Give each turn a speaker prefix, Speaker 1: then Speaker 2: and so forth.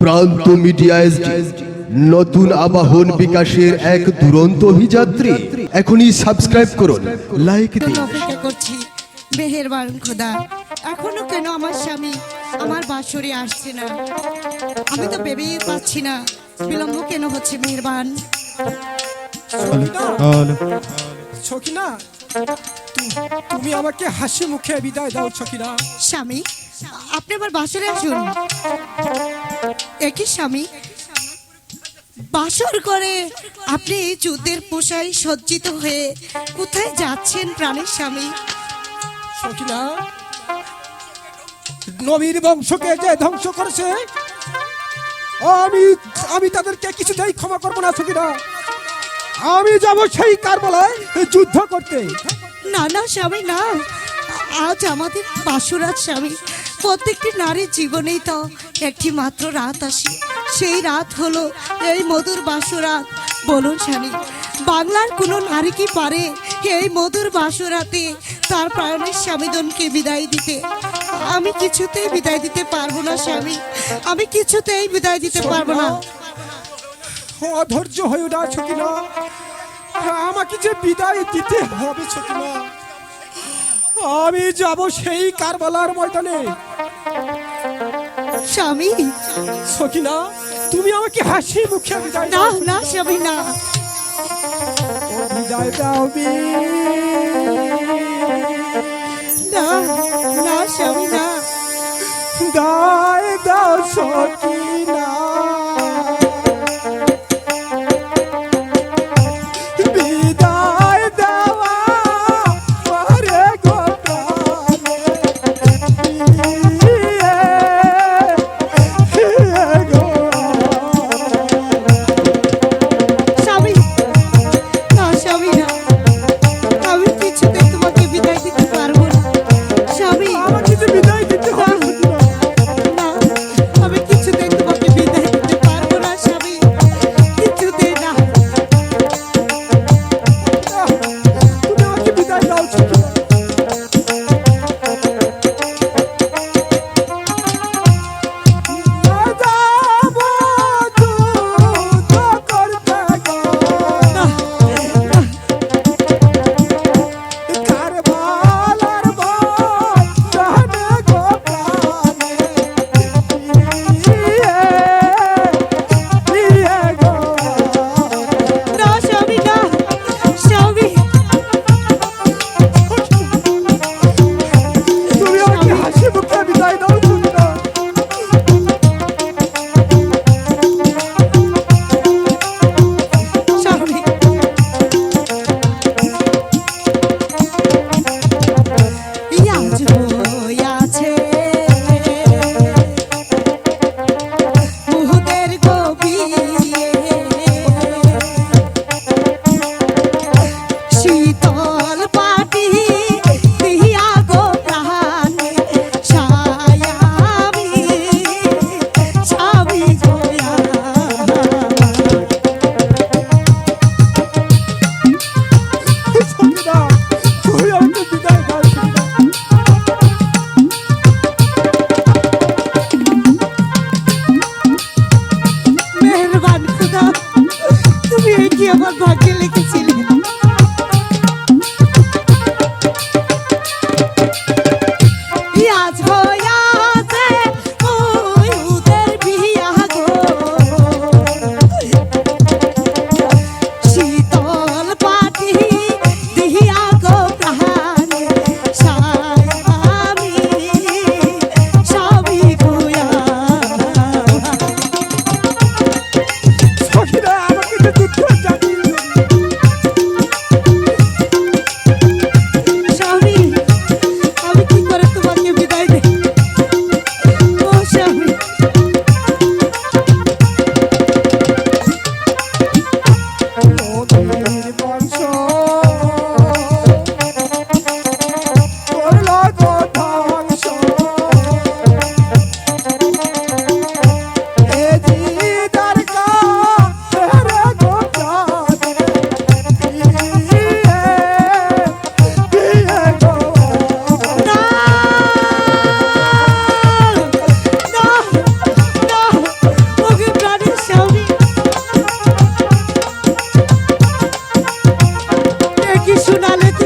Speaker 1: প্রান্ত media SD নতুন আবাহন বিকাশের এক দুরন্ত অভিযাত্রী। এখনই সাবস্ক্রাইব করুন লাইক দিন।
Speaker 2: অপেক্ষা করছি? মেহেরবান খোদা এখনও কেন আমার স্বামী আমার বাসরে আসছে না? আমি তো ভেবেই পাচ্ছি না বিলম্ব কেন হচ্ছে মেহেরবান?
Speaker 3: তু- তুমি আমাকে হাসি মুখে বিদায় দাও ছকিনা
Speaker 2: স্বামী আপনি আমার বাসরে আসুন। একই স্বামী বাসর করে আপনি যুদ্ধের পোশাই সজ্জিত হয়ে কোথায় যাচ্ছেন প্রাণের স্বামী?
Speaker 3: ছকিনা নবীর বংশকে যে ধ্বংস করেছে আমি আমি তাদেরকে কিছুতেই ক্ষমা করব না ছকিনা আমি যাব সেই কারবালায় যুদ্ধ করতে।
Speaker 2: না না, স্বামী, না। আজ আমাদের বাসুরাজ স্বামী, প্রত্যেকটি নারীর জীবনেই তো একটি মাত্র রাত আসে। সেই রাত হলো এই মধুর বাসুরাত। বলুন স্বামী, বাংলার কোনো নারী কি পারে এই মধুর বাসুরাতে তার প্রাণের স্বামীদনকে বিদায় দিতে? আমি কিছুতেই বিদায় দিতে পারব না, স্বামী। আমি কিছুতেই বিদায় দিতে পারব না।
Speaker 3: অধৈর্য হয়ে না ছকিনা আমাকে যে বিদায় দিতে হবে ছকিনা আমি যাব সেই কারবালার ময়দানে।
Speaker 2: স্বামী।
Speaker 3: সকিনা তুমি আমাকে হাসি মুখে বিদায়
Speaker 2: না না স্বামী না।
Speaker 3: বিদায় দাও বি।
Speaker 2: না না স্বামী না।
Speaker 3: বিদায় দাও সকিনা। কি শুনালে